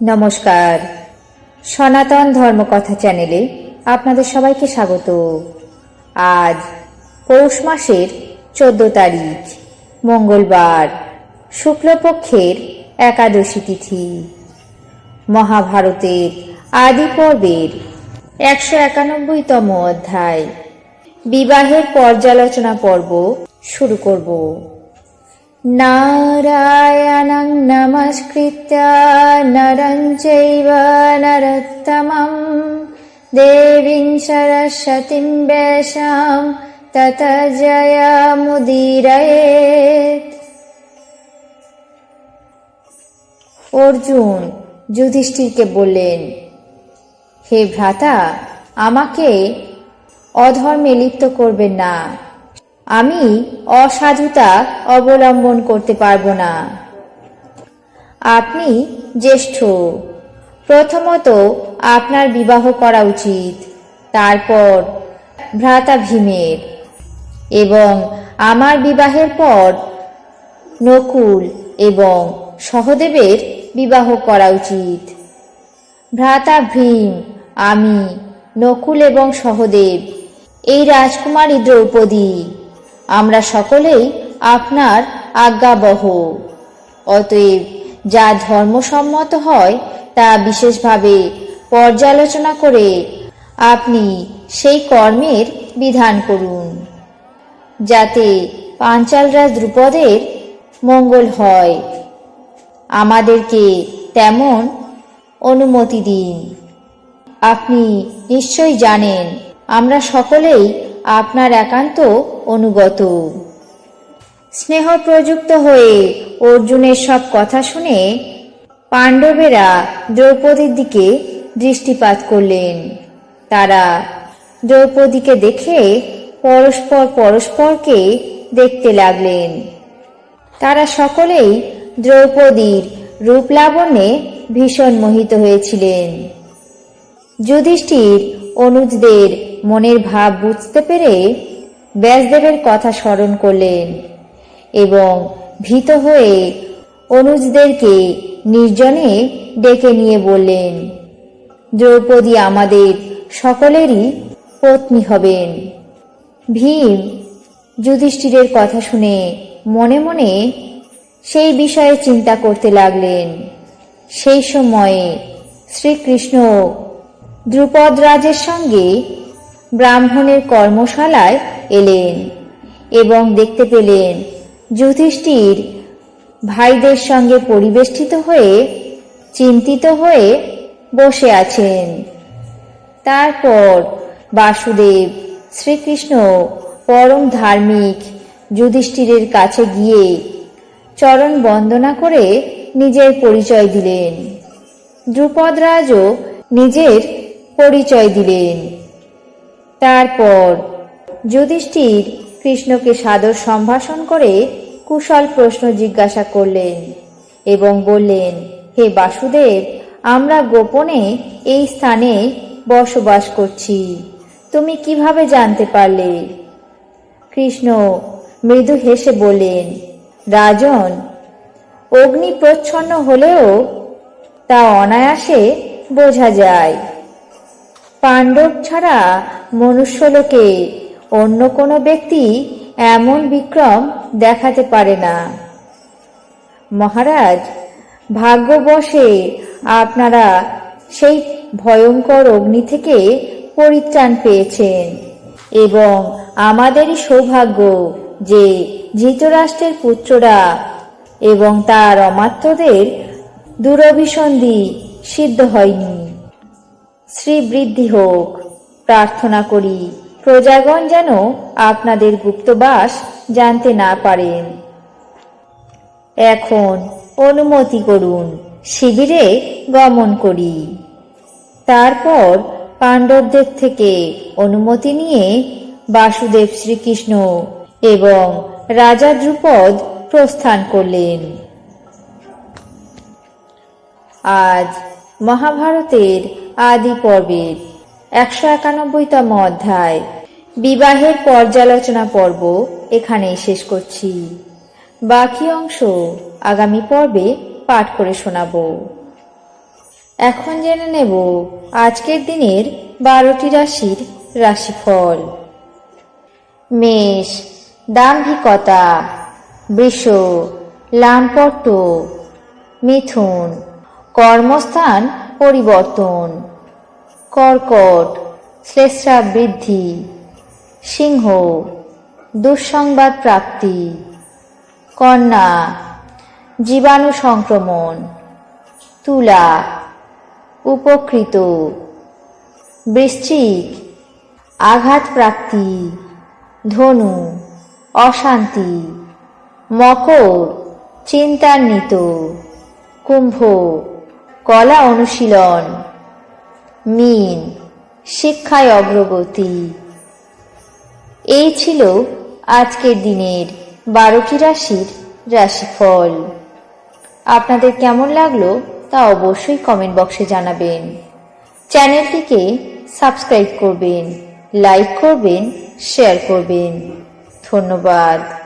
নমস্কার। সনাতন ধর্মকথা চ্যানেলে আপনাদের সবাইকে স্বাগত। আজ পৌষ মাসের চোদ্দ তারিখ, মঙ্গলবার, শুক্লপক্ষের একাদশী তিথি। মহাভারতের আদি পর্বের একশো একানব্বইতম অধ্যায়, বিবাহের পর্যালোচনা পর্ব শুরু করব। नारायणं नमस्कृत्य नरं चैव नरोत्तमं देवीं सरस्वतीं वेषां तत जयमुदीरयेत् অর্জুন যুধিষ্ঠিরকে বললেন হে ভ্রাতা আমাকে অধর্মে লিপ্ত করবেন না আমি অসাধুতা অবলম্বন করতে পারব না। আপনি জ্যেষ্ঠ। প্রথমত আপনার বিবাহ করা উচিত। তারপর ভ্রাতা ভীমের এবং আমার বিবাহের পর নকুল এবং সহদেবের বিবাহ করা উচিত। ভ্রাতা ভীম আমি, নকুল এবং সহদেব, এই রাজকুমারী দ্রৌপদী। আমরা সকলেই আপনার আজ্ঞাবহ। অতএব যা ধর্মসম্মত হয়, তা বিশেষভাবে পর্যালোচনা করে আপনি সেই কর্মের বিধান করুন, যাতে পাঞ্চালরাজ দ্রুপদের মঙ্গল হয়। আমাদেরকে তেমন অনুমতি দিন। আপনি নিশ্চয়ই জানেন, আমরা সকলেই আপনার একান্ত অনুগত। স্নেহ প্রযুক্ত হয়ে অর্জুনের সব কথা শুনে পাণ্ডবেরা দ্রৌপদীর দিকে দৃষ্টিপাত করলেন। তারা দ্রৌপদীকে দেখে পরস্পর পরস্পরকে দেখতে লাগলেন। তারা সকলেই দ্রৌপদীর রূপ লাবণ্যে ভীষণ মোহিত হয়েছিলেন। যুধিষ্ঠির অনুজদের মনের ভাব বুঝতে পেরে ব্যাসদেবের কথা স্মরণ করলেন এবং ভীত হয়ে অনুজদেরকে নির্জনে ডেকে নিয়ে বললেন, দ্রৌপদী আমাদের সকলেরই পত্নী হবেন। ভীম যুধিষ্ঠিরের কথা শুনে মনে মনে সেই বিষয়ে চিন্তা করতে লাগলেন। সেই সময়ে শ্রীকৃষ্ণ দ্রুপদ রাজের সঙ্গে ব্রাহ্মণের কর্মশালায় এলেন এবং দেখতে পেলেন যুধিষ্ঠির ভাইদের সঙ্গে পরিবেষ্টিত হয়ে, চিন্তিত হয়ে বসে আছেন। তারপর বাসুদেব শ্রীকৃষ্ণ পরম ধার্মিক যুধিষ্ঠিরের কাছে গিয়ে চরণ বন্দনা করে নিজের পরিচয় দিলেন। দ্রুপদরাজও নিজের পরিচয় দিলেন। তারপর যুধিষ্ঠির কৃষ্ণকে সাদর সম্ভাষণ করে কুশল প্রশ্ন জিজ্ঞাসা করলেন এবং বললেন, হে বাসুদেব, আমরা গোপনে এই স্থানে বসবাস করছি। তুমি কীভাবে জানতে পারলে? কৃষ্ণ মৃদু হেসে বললেন, রাজন অগ্নি প্রচ্ছন্ন হলেও তা অনায়াসে বোঝা যায়। পাণ্ডব ছাড়া মনুষ্যলোকে অন্য কোনো ব্যক্তি এমন বিক্রম দেখাতে পারে না। মহারাজ, ভাগ্যবশে আপনারা সেই ভয়ঙ্কর অগ্নি থেকে পরিত্রাণ পেয়েছেন এবং আমাদেরই সৌভাগ্য যে ধৃতরাষ্ট্রের পুত্ররা এবং তার অমাত্যদের দুরভিসন্ধি সিদ্ধ হয়নি। শ্রীবৃদ্ধি হোক। প্রার্থনা করি, প্রজাগণ যেন আপনাদের গুপ্তবাস জানতে না পারেন। এখন অনুমতি করুন, শিবিরে গমন করি। তারপর পাণ্ডবদের থেকে অনুমতি নিয়ে বাসুদেব শ্রীকৃষ্ণ এবং রাজা দ্রুপদ প্রস্থান করলেন। আজ মহাভারতের আদি পর্বের একশো একানব্বইতম অধ্যায়। বিবাহের পর্যালোচনা পর্ব এখানেই শেষ করছি। বাকি অংশ আগামী পর্বে পাঠ করে শোনাবো। এখন জেনে নেব আজকের দিনের বারোটি রাশির রাশিফল। মেষ, দাম্ভিকতা, বৃষ, লাম্পট্য, মিথুন, কর্মস্থান পরিবর্তন। কর্কট শ্লেষা বৃদ্ধি সিংহ, দুঃসংবাদ প্রাপ্তি, কন্যা, জীবাণু সংক্রমণ, তুলা, উপকৃত, বৃশ্চিক, আঘাত প্রাপ্তি, ধনু, অশান্তি, মকর, চিন্তান্বিত, কুম্ভ, কলা অনুশীলন মিন, শিক্ষায় অগ্রগতি। এই ছিল আজকের দিনের বারোটি রাশির রাশিফল। আপনাদের কেমন লাগল তা অবশ্যই কমেন্ট বক্সে জানাবেন। চ্যানেলটিকে সাবস্ক্রাইব করবেন লাইক করবেন শেয়ার করবেন। ধন্যবাদ।